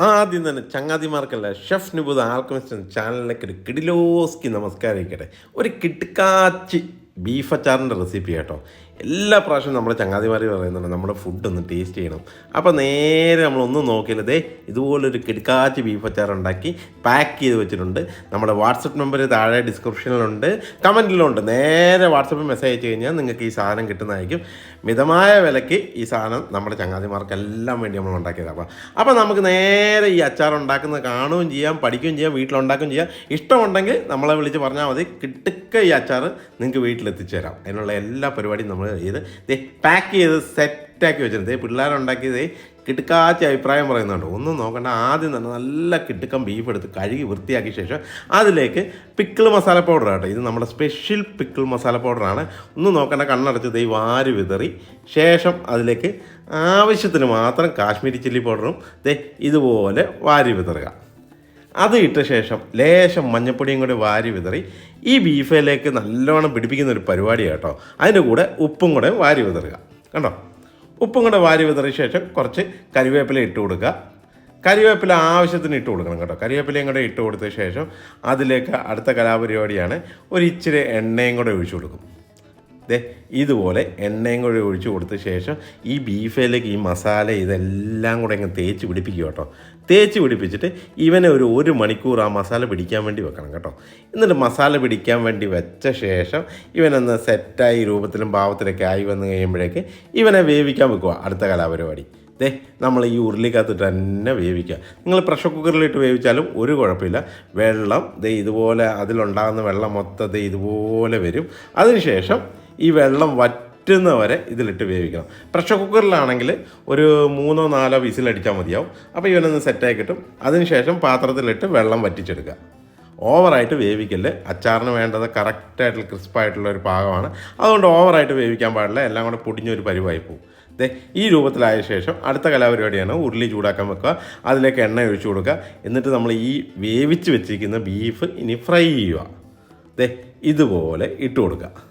ആദ്യം തന്നെ ചങ്ങാതിമാർക്കല്ല chef നിബുദ് alchemist എന്ന ചാനലിലേക്ക് ഒരു കിടിലോസ്കി നമസ്കാരം ഇരിക്കട്ടെ. ഒരു കിട്ടുകാച്ചി ബീഫ് അച്ചാറിന്റെ റെസിപ്പി കേട്ടോ എല്ലാ പ്രാവശ്യവും നമ്മുടെ ചങ്ങാതിമാർ പറയുന്നുണ്ട് നമ്മുടെ ഫുഡ് ഒന്ന് ടേസ്റ്റ് ചെയ്യണം. അപ്പോൾ നേരെ നമ്മളൊന്നും നോക്കിയില്ല ദേ ഇതുപോലൊരു കിടക്കാച്ചി ബീഫ് അച്ചാർ ഉണ്ടാക്കി പാക്ക് ചെയ്ത് വെച്ചിട്ടുണ്ട്. നമ്മുടെ വാട്സപ്പ് നമ്പർ താഴെ ഡിസ്ക്രിപ്ഷനിലുണ്ട് കമന്റിലുണ്ട് നേരെ വാട്സപ്പിൽ മെസ്സേജ് അയച്ചു കഴിഞ്ഞാൽ നിങ്ങൾക്ക് ഈ സാധനം കിട്ടുന്നതായിരിക്കും. മിതമായ വിലയ്ക്ക് ഈ സാധനം നമ്മുടെ ചങ്ങാതിമാർക്കെല്ലാം വേണ്ടി നമ്മൾ ഉണ്ടാക്കിയതാണ് അപ്പോൾ അപ്പോൾ നമുക്ക് നേരെ ഈ അച്ചാർ ഉണ്ടാക്കുന്നത് കാണുകയും ചെയ്യാം പഠിക്കുകയും ചെയ്യാം വീട്ടിലുണ്ടാക്കുകയും ചെയ്യാം. ഇഷ്ടമുണ്ടെങ്കിൽ നമ്മളെ വിളിച്ച് പറഞ്ഞാൽ മതി. കിട്ടുക്ക ഈ അച്ചാർ നിങ്ങൾക്ക് വീട്ടിലെത്തിച്ചു തരാം അതിനുള്ള എല്ലാ പരിപാടിയും നമ്മൾ ദേ പാക്ക് ചെയ്ത് സെറ്റാക്കി ദേ പിള്ളേരുണ്ടാക്കിയത് കിട്ടുക്കാച്ച അഭിപ്രായം പറയുന്നുണ്ട്. ഒന്നും നോക്കണ്ട. ആദ്യം തന്നെ നല്ല കിട്ടുക്കം ബീഫ് എടുത്ത് കഴുകി വൃത്തിയാക്കിയ ശേഷം അതിലേക്ക് പിക്കിൾ മസാല പൗഡർ കേട്ടോ ഇത് നമ്മുടെ സ്പെഷ്യൽ പിക്കിൾ മസാല പൗഡറാണ് ഒന്നും നോക്കണ്ട. കണ്ണടച്ച് ദൈ വാരി വിതറി. ശേഷം അതിലേക്ക് ആവശ്യത്തിന് മാത്രം കാശ്മീരി ചില്ലി പൗഡറും ദേ ഇതുപോലെ വാരി വിതറുക. അത് ഇട്ട ശേഷം ലേശം മഞ്ഞപ്പൊടിയും കൂടി വാരി വിതറി ഈ ബീഫിലേക്ക് നല്ലോണം പിടിപ്പിക്കുന്ന ഒരു പരിപാടിയാണ് കേട്ടോ. അതിന്റെ കൂടെ ഉപ്പും കൂടെ വാരി വിതറുക. കണ്ടോ? ഉപ്പും കൂടെ വാരി വിതറിയ ശേഷം കുറച്ച് കരിവേപ്പില ഇട്ട് കൊടുക്കുക. കരിവേപ്പില ആവശ്യത്തിന് ഇട്ട് കൊടുക്കണം കേട്ടോ. കരിവേപ്പിലയും കൂടെ ഇട്ട് കൊടുത്ത ശേഷം അതിലേക്ക് അടുത്ത കലാപരിപാടിയാണ് ഒരു ഇച്ചിരി എണ്ണയും കൂടെ ഒഴിച്ചു കൊടുക്കും. ദേ ഇതുപോലെ എണ്ണയും കൂടി ഒഴിച്ച് കൊടുത്ത ശേഷം ഈ ബീഫിലേക്ക് ഈ മസാല ഇതെല്ലാം കൂടെ അങ്ങ് തേച്ച് പിടിപ്പിക്കുക കേട്ടോ. തേച്ച് പിടിപ്പിച്ചിട്ട് ഇവനെ ഒരു ഒരു മണിക്കൂർ ആ മസാല പിടിക്കാൻ വേണ്ടി വെക്കണം കേട്ടോ. എന്നിട്ട് മസാല പിടിക്കാൻ വേണ്ടി വെച്ച ശേഷം ഇവനൊന്ന് സെറ്റായി രൂപത്തിലും ഭാവത്തിലൊക്കെ ആയി വന്നു കഴിയുമ്പോഴേക്ക് ഇവനെ വേവിക്കാൻ വെക്കുക അടുത്ത കലാപരിപാടി. ദേ നമ്മൾ ഈ ഉരുളിക്കകത്തിട്ട് തന്നെ വേവിക്കുക. നിങ്ങൾ പ്രഷർ കുക്കറിലിട്ട് വേവിച്ചാലും ഒരു കുഴപ്പമില്ല. വെള്ളം ദേ ഇതുപോലെ അതിലുണ്ടാകുന്ന വെള്ളം മൊത്തം ദേ ഇതുപോലെ വരും. അതിനുശേഷം ഈ വെള്ളം വറ്റുന്ന വരെ ഇതിലിട്ട് വേവിക്കണം. പ്രഷർ കുക്കറിലാണെങ്കിൽ ഒരു മൂന്നോ നാലോ വിസിലടിച്ചാൽ മതിയാവും. അപ്പോൾ ഇവനൊന്ന് സെറ്റായി കിട്ടും. അതിനുശേഷം പാത്രത്തിലിട്ട് വെള്ളം വറ്റിച്ചെടുക്കുക. ഓവറായിട്ട് വേവിക്കൽ അച്ചാറിന് വേണ്ടത് കറക്റ്റായിട്ടുള്ള ക്രിസ്പായിട്ടുള്ള ഒരു പാകമാണ്. അതുകൊണ്ട് ഓവറായിട്ട് വേവിക്കാൻ പാടില്ല. എല്ലാം കൂടെ പൊടിഞ്ഞൊരു പരിവായി പോകും. ദേ ഈ രൂപത്തിലായ ശേഷം അടുത്ത കലാപരിപാടിയാണ് ഉരുളി ചൂടാക്കാൻ വെക്കുക. അതിലേക്ക് എണ്ണ ഒഴിച്ചു കൊടുക്കുക. എന്നിട്ട് നമ്മൾ ഈ വേവിച്ച് വെച്ചിരിക്കുന്ന ബീഫ് ഇനി ഫ്രൈ ചെയ്യുക. ദേ ഇതുപോലെ ഇട്ട് കൊടുക്കുക.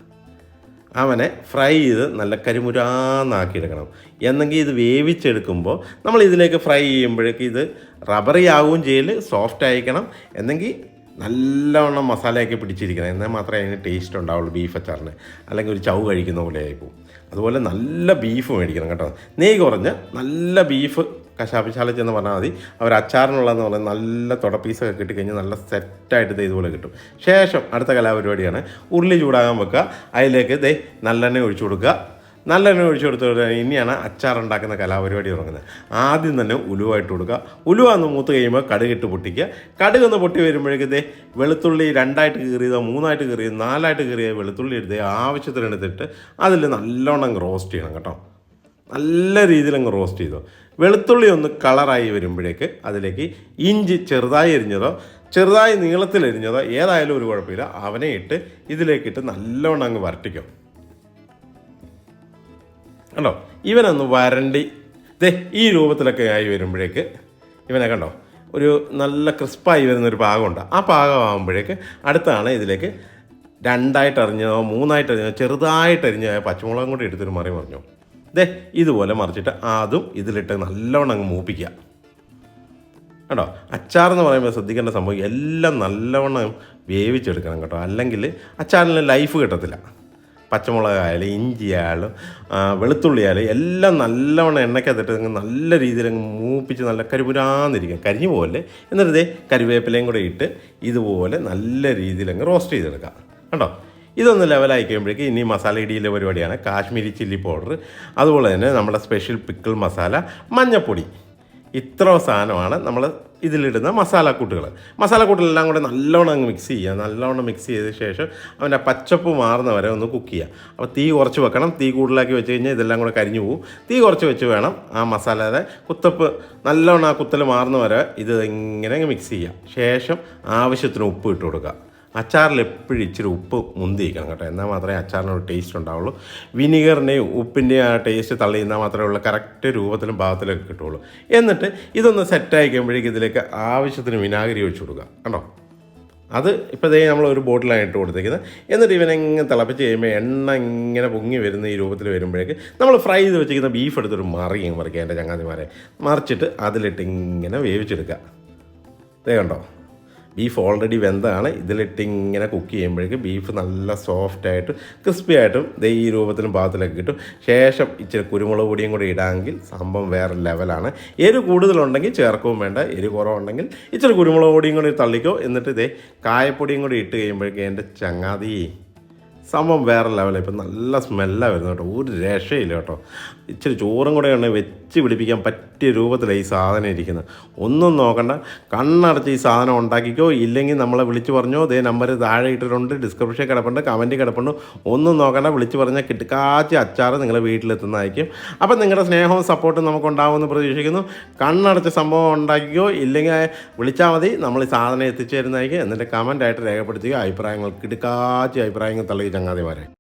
അവനെ ഫ്രൈ ചെയ്ത് നല്ല കരിമുരാന്നാക്കിയെടുക്കണം. എന്നെങ്കിൽ ഇത് വേവിച്ചെടുക്കുമ്പോൾ നമ്മൾ ഇതിലേക്ക് ഫ്രൈ ചെയ്യുമ്പോഴേക്ക് ഇത് റബ്ബറി ആവുകയും ചെയ്യൽ സോഫ്റ്റ് ആയിരിക്കണം. എന്നെങ്കിൽ നല്ലവണ്ണം മസാലയൊക്കെ പിടിച്ചിരിക്കണം. എന്നാൽ മാത്രമേ അതിന് ടേസ്റ്റ് ഉണ്ടാവുള്ളൂ ബീഫ് അച്ചാറിന്. അല്ലെങ്കിൽ ഒരു ചവ് കഴിക്കുന്ന പോലെ ആയിപ്പോവും അതുപോലെ നല്ല ബീഫ് മേടിക്കണം കേട്ടോ. നെയ്യ് കുറഞ്ഞ് നല്ല ബീഫ് കശാപ്പിശാല ചെന്ന് പറഞ്ഞാൽ മതി. അവർ അച്ചാറിനുള്ളതെന്ന് പറഞ്ഞാൽ നല്ല തുടപ്പീസൊക്കെ കിട്ടിക്കഴിഞ്ഞാൽ നല്ല സെറ്റായിട്ട് ഇത് ഇതുപോലെ കിട്ടും. ശേഷം അടുത്ത കലാപരിപാടിയാണ്. ഉരുളി ചൂടാകാൻ വെക്കുക. അതിലേക്ക് ദേ നല്ലെണ്ണ ഒഴിച്ചു കൊടുക്കുക. നല്ലെണ്ണ ഒഴിച്ചു കൊടുത്തു ഇനിയാണ് അച്ചാർ ഉണ്ടാക്കുന്ന കലാപരിപാടി തുടങ്ങുന്നത്. ആദ്യം തന്നെ ഉലുവായിട്ട് കൊടുക്കുക. ഉലുവ ഒന്ന് മൂത്ത് കഴിയുമ്പോൾ കടുകിട്ട് പൊട്ടിക്കുക. കടുക് ഒന്ന് പൊട്ടി വരുമ്പോഴേക്ക് വെളുത്തുള്ളി രണ്ടായിട്ട് കീറിയതോ മൂന്നായിട്ട് കീറിയതോ നാലായിട്ട് കീറിയ വെളുത്തുള്ളി എടുത്ത് ആവശ്യത്തിനെടുത്തിട്ട് അതിൽ നല്ലോണം റോസ്റ്റ് ചെയ്യണം കേട്ടോ. നല്ല രീതിയിൽ അങ്ങ് റോസ്റ്റ് ചെയ്തോ. വെളുത്തുള്ളി ഒന്ന് കളറായി വരുമ്പോഴേക്ക് അതിലേക്ക് ഇഞ്ചി ചെറുതായി എരിഞ്ഞതോ ചെറുതായി നീളത്തിൽ എരിഞ്ഞതോ ഏതായാലും ഒരു കുഴപ്പമില്ല. അവനെ ഇട്ട് ഇതിലേക്കിട്ട് നല്ലോണം അങ്ങ് വരട്ടിക്കും. കണ്ടോ? ഇവനൊന്ന് വരണ്ടി. ദേ ഈ രൂപത്തിലൊക്കെ ആയി വരുമ്പോഴേക്ക് ഇവനെ കണ്ടോ? ഒരു നല്ല ക്രിസ്പായി വരുന്നൊരു പാകമുണ്ട്. ആ പാകമാകുമ്പോഴേക്ക് അടുത്താണ് ഇതിലേക്ക് രണ്ടായിട്ട് എറിഞ്ഞതോ മൂന്നായിട്ട് എറിഞ്ഞതോ ചെറുതായിട്ട് എറിഞ്ഞ പച്ചമുളകും കൂടി എടുത്തൊരു മറി പറഞ്ഞു ദേ ഇതുപോലെ മറിച്ചിട്ട് അതും ഇതിലിട്ട് നല്ലവണ്ണം അങ്ങ് മൂപ്പിക്കുക. കേട്ടോ അച്ചാർ എന്ന് പറയുമ്പോൾ ശ്രദ്ധിക്കേണ്ട സംഭവം എല്ലാം നല്ലവണ്ണം വേവിച്ചെടുക്കണം കേട്ടോ. അല്ലെങ്കിൽ അച്ചാറിന് ലൈഫ് കിട്ടത്തില്ല. പച്ചമുളകായാലും ഇഞ്ചി ആയാലും വെളുത്തുള്ളി ആയാലും എല്ലാം നല്ലവണ്ണം എണ്ണയ്ക്കകത്തിട്ട് നല്ല രീതിയിൽ അങ്ങ് മൂപ്പിച്ച് നല്ല കരിപുരാന്നിരിക്കും. കരിഞ്ഞു പോലെ എന്നിട്ട് കരിവേപ്പിലയും കൂടെ ഇട്ട് ഇതുപോലെ നല്ല രീതിയിൽ അങ്ങ് റോസ്റ്റ് ചെയ്തെടുക്കാം. കേട്ടോ ഇതൊന്ന് ലെവലായി കഴിയുമ്പോഴേക്ക് ഇനി മസാല ഇടിയിലെ പരിപാടിയാണ്. കാശ്മീരി ചില്ലി പൗഡർ അതുപോലെ തന്നെ നമ്മുടെ സ്പെഷ്യൽ പിക്കിൾ മസാല മഞ്ഞപ്പൊടി. ഇത്ര സാധനമാണ് നമ്മൾ ഇതിലിടുന്ന മസാലക്കൂട്ടുകൾ മസാലക്കൂട്ടിലെല്ലാം കൂടെ നല്ലോണം അങ്ങ് മിക്സ് ചെയ്യുക. നല്ലോണം മിക്സ് ചെയ്ത ശേഷം അവന്റെ പച്ചപ്പ് മാറുന്ന വരെ ഒന്ന് കുക്ക് ചെയ്യുക. അപ്പോൾ തീ കുറച്ച് വെക്കണം. തീ കൂടുതലാക്കി വെച്ച് കഴിഞ്ഞാൽ ഇതെല്ലാം കൂടെ കരിഞ്ഞു പോകും തീ കുറച്ച് വെച്ച് വേണം ആ മസാലയുടെ കുത്തപ്പ് നല്ലോണം ആ കുത്തൽ മാറുന്ന വരെ ഇത് ഇങ്ങനെ അങ്ങ് മിക്സ് ചെയ്യുക. ശേഷം ആവശ്യത്തിന് ഉപ്പ് ഇട്ട് കൊടുക്കുക. അച്ചാറിൽ എപ്പോഴും ഇച്ചിരി ഉപ്പ് മുന്തിയിരിക്കണം കേട്ടോ. എന്നാൽ മാത്രമേ അച്ചാറിനൊരു ടേസ്റ്റ് ഉണ്ടാവുള്ളൂ. വിനീഗറിന്റെയും ഉപ്പിന്റെയും ആ ടേസ്റ്റ് തള്ളി എന്നാൽ മാത്രമേ ഉള്ള കറക്റ്റ് രൂപത്തിലും ഭാഗത്തിലൊക്കെ കിട്ടുള്ളൂ എന്നിട്ട് ഇതൊന്ന് സെറ്റായി കഴിയുമ്പോഴേക്കും ഇതിലേക്ക് ആവശ്യത്തിന് വിനാഗിരി ഒഴിച്ചു കൊടുക്കുക. കണ്ടോ? അത് ഇപ്പോൾ ദേ നമ്മൾ ഒരു ബോട്ടിലാണ് ഇട്ട് കൊടുത്തേക്കുന്നത്. എന്നിട്ട് ഇവനെങ്ങനെ തിളപ്പിച്ച് കഴിയുമ്പോൾ എണ്ണ ഇങ്ങനെ പൊങ്ങി വരുന്ന ഈ രൂപത്തിൽ വരുമ്പോഴേക്ക് നമ്മൾ ഫ്രൈ ചെയ്ത് വെച്ചിരിക്കുന്ന ബീഫ് എടുത്തൊരു മറിയും മറിക്കുക എന്റെ ചങ്ങാതിമാരെ. മറിച്ചിട്ട് അതിലിട്ട് ഇങ്ങനെ വേവിച്ചെടുക്കുക. ദേ കണ്ടോ? ബീഫ് ഓൾറെഡി വെന്താണ് ഇതിലിട്ട് ഇങ്ങനെ കുക്ക് ചെയ്യുമ്പോഴേക്കും ബീഫ് നല്ല സോഫ്റ്റ് ആയിട്ട് ക്രിസ്പി ആയിട്ടും ദൈ ഈ രൂപത്തിലും പാകത്തിലൊക്കെ കിട്ടും. ശേഷം ഇച്ചിരി കുരുമുളക് പൊടിയും കൂടി ഇടാമെങ്കിൽ സംഭവം വേറെ ലെവലാണ് എരി കൂടുതലുണ്ടെങ്കിൽ ചേർക്കുകയും വേണ്ട. എരി കുറവുണ്ടെങ്കിൽ ഇച്ചിരി കുരുമുളക് പൊടിയും കൂടി തള്ളിക്കോ. എന്നിട്ട് ഇതേ കായപ്പൊടിയും കൂടി ഇട്ട് കഴിയുമ്പോഴേക്കും എന്റെ ചങ്ങാതി സംഭവം വേറെ ലെവലാണ് ഇപ്പം നല്ല സ്മെല്ലാണ് വരുന്നത് കേട്ടോ. ഒരു രക്ഷയില്ല കേട്ടോ. ഇച്ചിരി ചോറും കൂടെ ഉണ്ട് വെച്ച് പിടിപ്പിക്കാൻ പറ്റിയ രൂപത്തിലാണ് ഈ സാധനം ഇരിക്കുന്നത്. ഒന്നും നോക്കണ്ട. കണ്ണടച്ച് ഈ സാധനം ഉണ്ടാക്കിക്കോ. ഇല്ലെങ്കിൽ നമ്മളെ വിളിച്ച് പറഞ്ഞോ. ഇതേ നമ്പർ താഴെ ഇട്ടിട്ടുണ്ട്. ഡിസ്ക്രിപ്ഷൻ കിടപ്പുണ്ട്. കമന്റ് കിടപ്പുണ്ട്. ഒന്നും നോക്കണ്ട. വിളിച്ച് പറഞ്ഞാൽ കിട്ടുക്കാച്ചി അച്ചാർ നിങ്ങളെ വീട്ടിലെത്തുന്നതായിരിക്കും. അപ്പം നിങ്ങളുടെ സ്നേഹവും സപ്പോർട്ടും നമുക്ക് ഉണ്ടാവുമെന്ന് പ്രതീക്ഷിക്കുന്നു. കണ്ണടച്ച സംഭവം ഉണ്ടാക്കിക്കോ. ഇല്ലെങ്കിൽ വിളിച്ചാൽ മതി. നമ്മൾ ഈ സാധനം എത്തിച്ചു തരുന്നതായിരിക്കും എന്നിട്ട് കമന്റായിട്ട് രേഖപ്പെടുത്തുക. അഭിപ്രായങ്ങൾ കിടുക്കാച്ചി അഭിപ്രായങ്ങൾ തള്ളുക ചങ്ങാതിമാരെ.